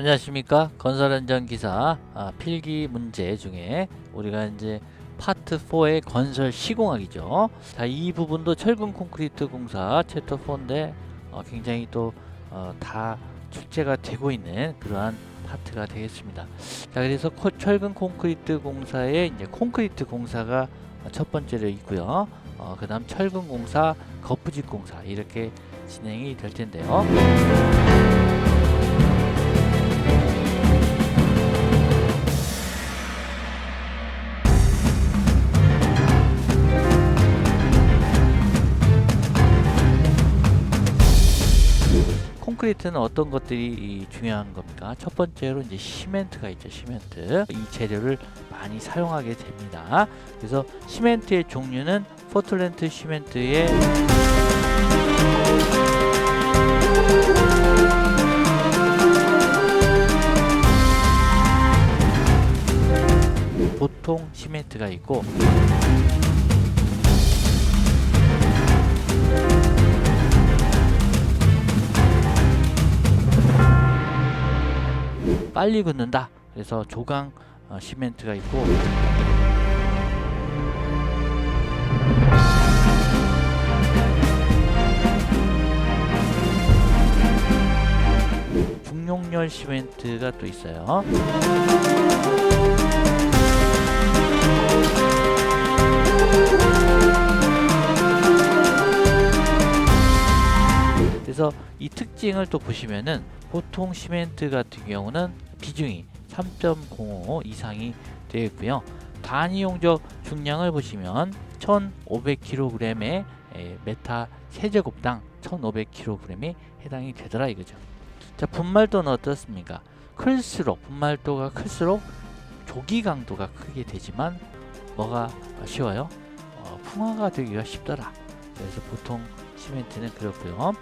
안녕하십니까 건설 현장 기사 아, 필기 문제 중에 우리가 이제 파트 4의 건설 시공학이죠. 자, 이 부분도 철근 콘크리트 공사 챕터 4인데 어, 굉장히 또 어, 다 출제가 되고 있는 그러한 파트가 되겠습니다. 자, 그래서 코- 철근 콘크리트 공사에 이제 콘크리트 공사가 첫 번째로 있고요. 어, 그 다음 철근 공사, 거푸집 공사 이렇게 진행이 될 텐데요. 콘크리트는 어떤 것들이 이 중요한 겁니까? 첫 번째로 이제 시멘트가 있죠. 시멘트. 이 재료를 많이 사용하게 됩니다. 그래서 시멘트의 종류는 포틀랜드 시멘트의 보통 시멘트가 있고 빨리 굳는다. 그래서 조강 어, 시멘트가 있고 중용열 시멘트가 또 있어요. 그래서 이 특징을 또 보시면은 보통 시멘트 같은 경우는 비중이 3.05 이상이 되어 있고요. 단위 용적 중량을 보시면 1,500kg의 메타 세제곱당 1,500kg이 해당이 되더라 이거죠. 자 분말도는 어떻습니까? 클수록 분말도가 클수록 조기 강도가 크게 되지만 뭐가 쉬워요? 어, 풍화가 되기가 쉽더라. 그래서 보통 시멘트는 그렇고요.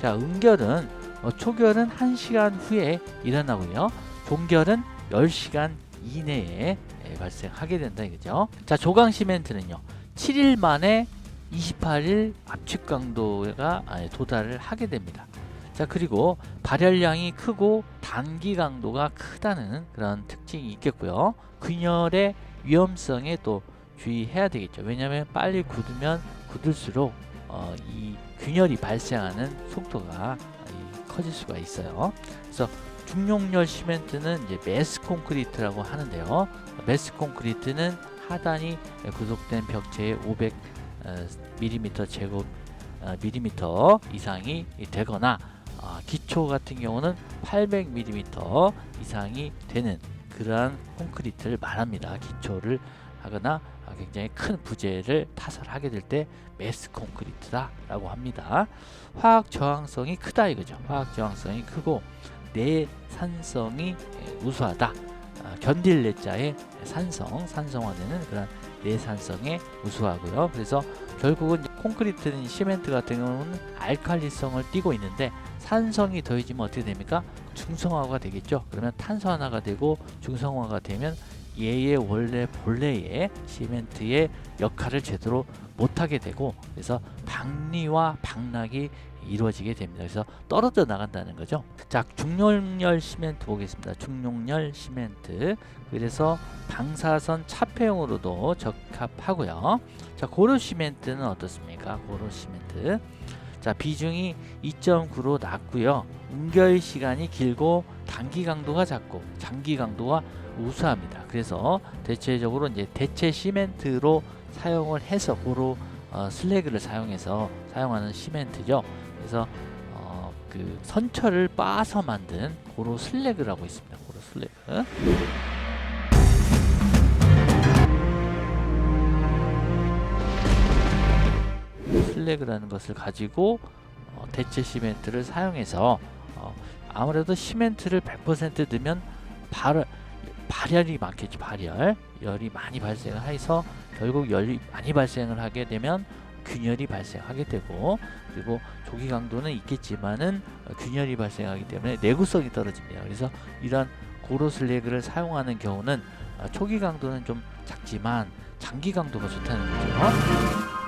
자 응결은 어, 초결은 1시간 후에 일어나고요. 종결은 10시간 이내에 예, 발생하게 된다 이거죠. 자, 조강 시멘트는요. 7일 만에 28일 압축 강도가 아, 도달을 하게 됩니다. 자, 그리고 발열량이 크고 단기 강도가 크다는 그런 특징이 있겠고요. 균열의 위험성에 또 주의해야 되겠죠. 왜냐하면 빨리 굳으면 굳을수록 어, 이 균열이 발생하는 속도가 이, 커질 수가 있어요. 그래서 중용열 시멘트는 이제 메스 콘크리트라고 하는데요. 메스 콘크리트는 하단이 구속된 벽체의 500 mm 제곱 어, 밀리미터 이상이 되거나 아, 기초 같은 경우는 800 mm 이상이 되는 그러한 콘크리트를 말합니다. 기초를 하거나 아, 굉장히 큰 부재를 타설하게 될 때 메스 콘크리트다 라고 합니다. 화학 저항성이 크다 이거죠. 화학 저항성이 크고 내 산성이 우수하다. 아, 견딜 내자의 산성, 산성화되는 그런 내산성에 우수하고요. 그래서 결국은 콘크리트는 시멘트 같은 경우는 알칼리성을 띠고 있는데 산성이 더해지면 어떻게 됩니까? 중성화가 되겠죠. 그러면 탄소화가 되고 중성화가 되면 얘의 원래 본래의 시멘트의 역할을 제대로 못하게 되고 그래서 박리와 박락이 이루어지게 됩니다. 그래서 떨어져 나간다는 거죠. 자, 중용열 시멘트 보겠습니다. 중용열 시멘트. 그래서 방사선 차폐용으로도 적합하고요. 자, 고루 시멘트는 어떻습니까? 고루 시멘트. 자, 비중이 2.9로 낮고요. 응결 시간이 길고 단기 강도가 작고 장기 강도가 우수합니다. 그래서 대체적으로 이제 대체 시멘트로 사용을 해서 고루 어, 슬래그를 사용해서 사용하는 시멘트죠. 그래서 어, 그 선철을 빻아서 만든 고로 슬래그라고 있습니다. 고로 슬래그. 슬래그라는 것을 가지고 어, 대체 시멘트를 사용해서 어, 아무래도 시멘트를 100% 넣으면 발, 발열이 많겠죠. 발열 열이 많이 발생을 해서 결국 열이 많이 발생을 하게 되면 균열이 발생하게 되고 그리고 조기 강도는 있겠지만은 어, 균열이 발생하기 때문에 내구성이 떨어집니다. 그래서 이러한 고로 슬래그를 사용하는 경우는 어, 초기 강도는 좀 작지만 장기 강도가 좋다는 거죠.